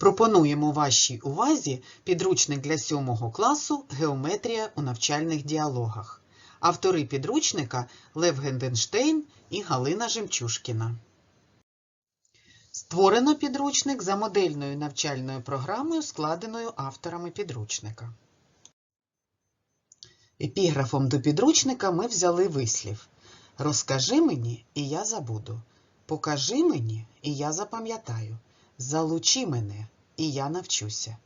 Пропонуємо вашій увазі підручник для 7 класу Геометрія у навчальних діалогах. Автори підручника Лев Генденштейн і Галина Жемчушкіна. Створено підручник за модельною навчальною програмою, складеною авторами підручника. Епіграфом до підручника ми взяли вислів Розкажи мені, і я забуду. Покажи мені, і я запам'ятаю. Залучи мене, і я навчуся.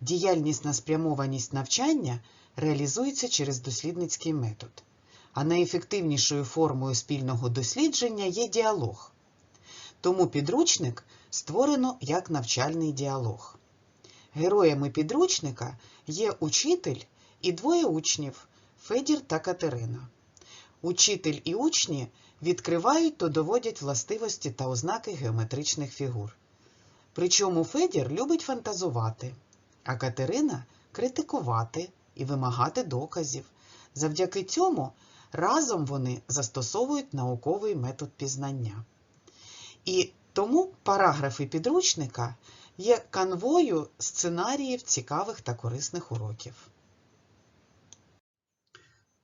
Діяльність на спрямованість навчання реалізується через дослідницький метод, а найефективнішою формою спільного дослідження є діалог. Тому підручник створено як навчальний діалог. Героями підручника є учитель і двоє учнів Федір та Катерина. Учитель і учні відкривають та доводять властивості та ознаки геометричних фігур. Причому Федір любить фантазувати, а Катерина критикувати і вимагати доказів. Завдяки цьому разом вони застосовують науковий метод пізнання. І тому параграфи підручника є канвою сценаріїв цікавих та корисних уроків.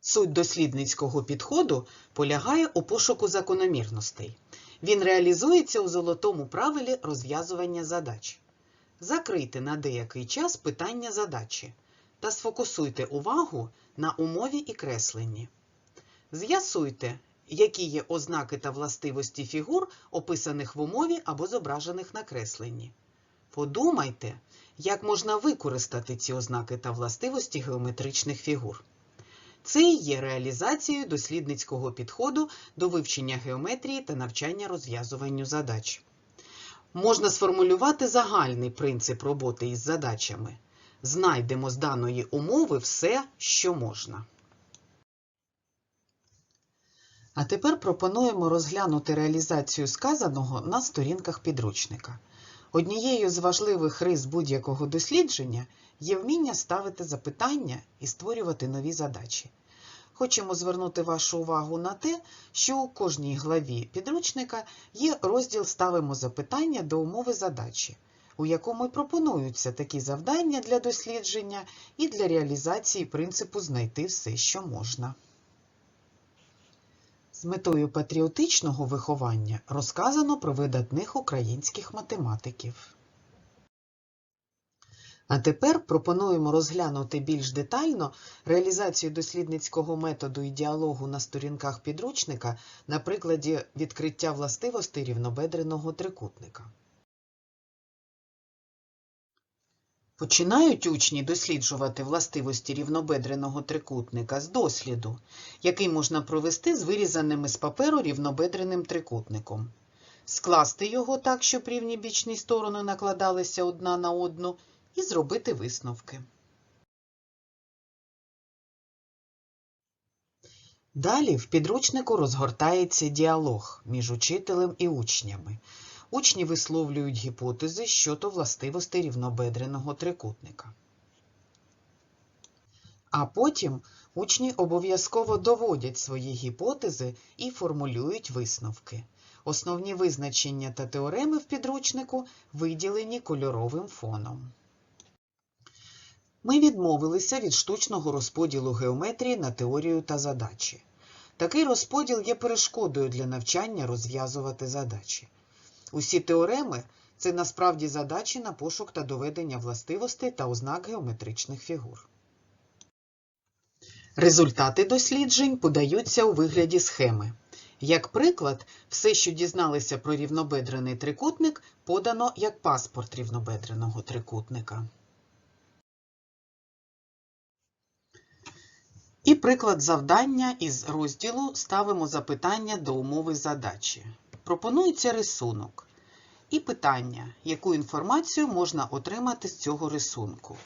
Суть дослідницького підходу полягає у пошуку закономірностей. Він реалізується у золотому правилі розв'язування задач. Закрийте на деякий час питання задачі та сфокусуйте увагу на умові і кресленні. З'ясуйте, які є ознаки та властивості фігур, описаних в умові або зображених на кресленні. Подумайте, як можна використати ці ознаки та властивості геометричних фігур. Це є реалізацією дослідницького підходу до вивчення геометрії та навчання розв'язуванню задач. Можна сформулювати загальний принцип роботи із задачами. Знайдемо з даної умови все, що можна. А тепер пропонуємо розглянути реалізацію сказаного на сторінках підручника. Однією з важливих рис будь-якого дослідження є вміння ставити запитання і створювати нові задачі. Хочемо звернути вашу увагу на те, що у кожній главі підручника є розділ Ставимо запитання до умови задачі, у якому пропонуються такі завдання для дослідження і для реалізації принципу знайти все, що можна. З метою патріотичного виховання розказано про видатних українських математиків. А тепер пропонуємо розглянути більш детально реалізацію дослідницького методу і діалогу на сторінках підручника на прикладі відкриття властивостей рівнобедреного трикутника. Починають учні досліджувати властивості рівнобедреного трикутника з досліду, який можна провести з вирізаними з паперу рівнобедреним трикутником. Скласти його так, щоб рівні бічні сторони накладалися одна на одну, і зробити висновки. Далі в підручнику розгортається діалог між учителем і учнями. Учні висловлюють гіпотези щодо властивостей рівнобедреного трикутника. А потім учні обов'язково доводять свої гіпотези і формулюють висновки. Основні визначення та теореми в підручнику виділені кольоровим фоном. Ми відмовилися від штучного розподілу геометрії на теорію та задачі. Такий розподіл є перешкодою для навчання розв'язувати задачі. Усі теореми це насправді задачі на пошук та доведення властивостей та ознак геометричних фігур. Результати досліджень подаються у вигляді схеми. Як приклад, все, що дізналися про рівнобедрений трикутник, подано як паспорт рівнобедреного трикутника. Приклад завдання із розділу ставимо запитання до умови задачі. Пропонується рисунок. І питання, яку інформацію можна отримати з цього рисунку.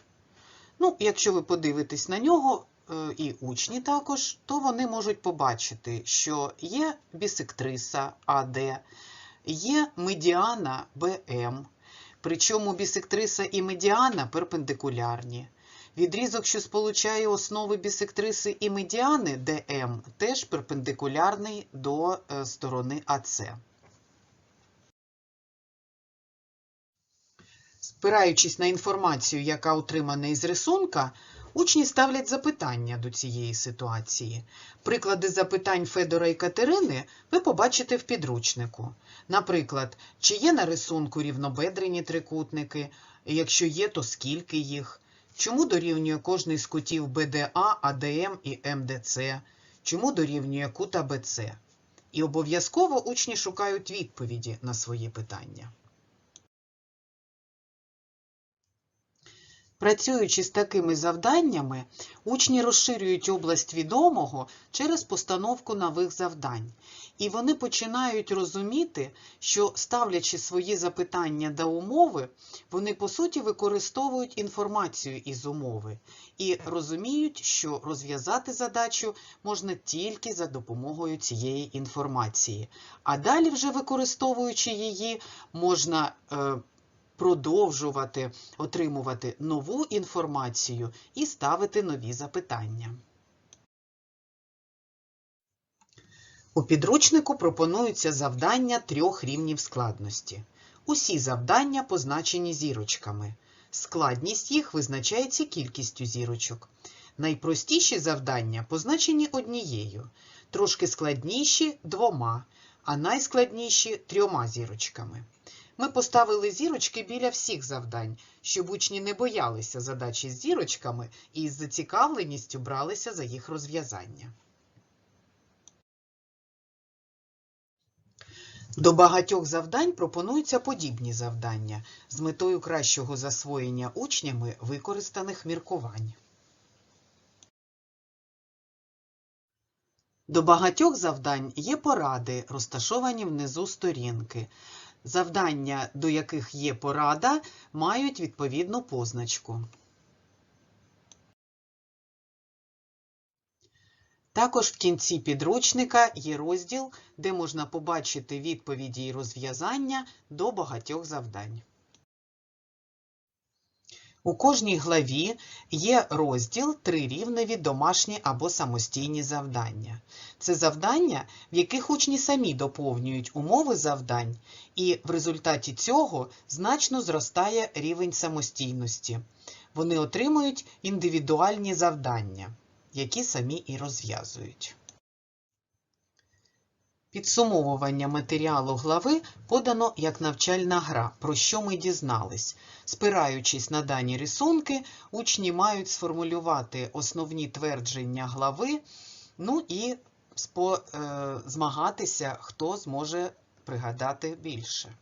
Ну, якщо ви подивитесь на нього, е, і учні також, то вони можуть побачити, що є бісектриса АД, є медіана БМ, причому бісектриса і медіана перпендикулярні. Відрізок, що сполучає основи бісектриси і медіани ДМ, теж перпендикулярний до е, сторони АЦ. Спираючись на інформацію, яка отримана із рисунка, учні ставлять запитання до цієї ситуації. Приклади запитань Федора і Катерини ви побачите в підручнику. Наприклад, чи є на рисунку рівнобедрені трикутники, якщо є, то скільки їх? Чому дорівнює кожний з кутів БДА, АДМ і МДЦ? Чому дорівнює кута БЦ? І обов'язково учні шукають відповіді на свої питання. Працюючи з такими завданнями, учні розширюють область відомого через постановку нових завдань. І вони починають розуміти, що ставлячи свої запитання до умови, вони по суті використовують інформацію із умови і розуміють, що розв'язати задачу можна тільки за допомогою цієї інформації. А далі, вже використовуючи її, можна е, продовжувати отримувати нову інформацію і ставити нові запитання. У підручнику пропонуються завдання трьох рівнів складності. Усі завдання позначені зірочками. Складність їх визначається кількістю зірочок. Найпростіші завдання позначені однією, трошки складніші двома, а найскладніші трьома зірочками. Ми поставили зірочки біля всіх завдань, щоб учні не боялися задачі з зірочками і з зацікавленістю бралися за їх розв'язання. До багатьох завдань пропонуються подібні завдання з метою кращого засвоєння учнями використаних міркувань. До багатьох завдань є поради, розташовані внизу сторінки. Завдання, до яких є порада, мають відповідну позначку. Також в кінці підручника є розділ, де можна побачити відповіді і розв'язання до багатьох завдань. У кожній главі є розділ трирівневі домашні або самостійні завдання. Це завдання, в яких учні самі доповнюють умови завдань, і в результаті цього значно зростає рівень самостійності. Вони отримують індивідуальні завдання, які самі і розв'язують. Підсумовування матеріалу глави подано як навчальна гра, про що ми дізнались. Спираючись на дані рисунки, учні мають сформулювати основні твердження глави, ну і е, змагатися, хто зможе пригадати більше.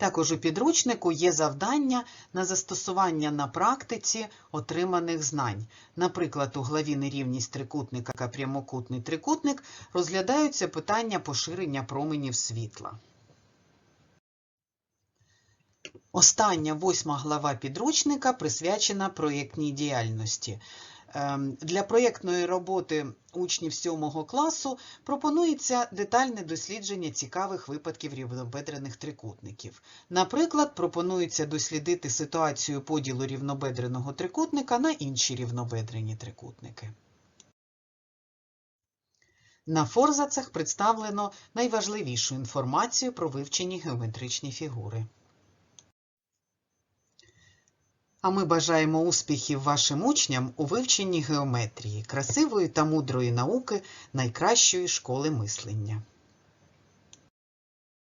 Також у підручнику є завдання на застосування на практиці отриманих знань. Наприклад, у главі нерівність трикутника прямокутний трикутник розглядаються питання поширення променів світла. Остання восьма глава підручника присвячена проєктній діяльності. Ем, для проєктної роботи учнів 7 класу пропонується детальне дослідження цікавих випадків рівнобедрених трикутників. Наприклад, пропонується дослідити ситуацію поділу рівнобедреного трикутника на інші рівнобедрені трикутники. На форзацах представлено найважливішу інформацію про вивчені геометричні фігури. А ми бажаємо успіхів вашим учням у вивченні геометрії, красивої та мудрої науки найкращої школи мислення.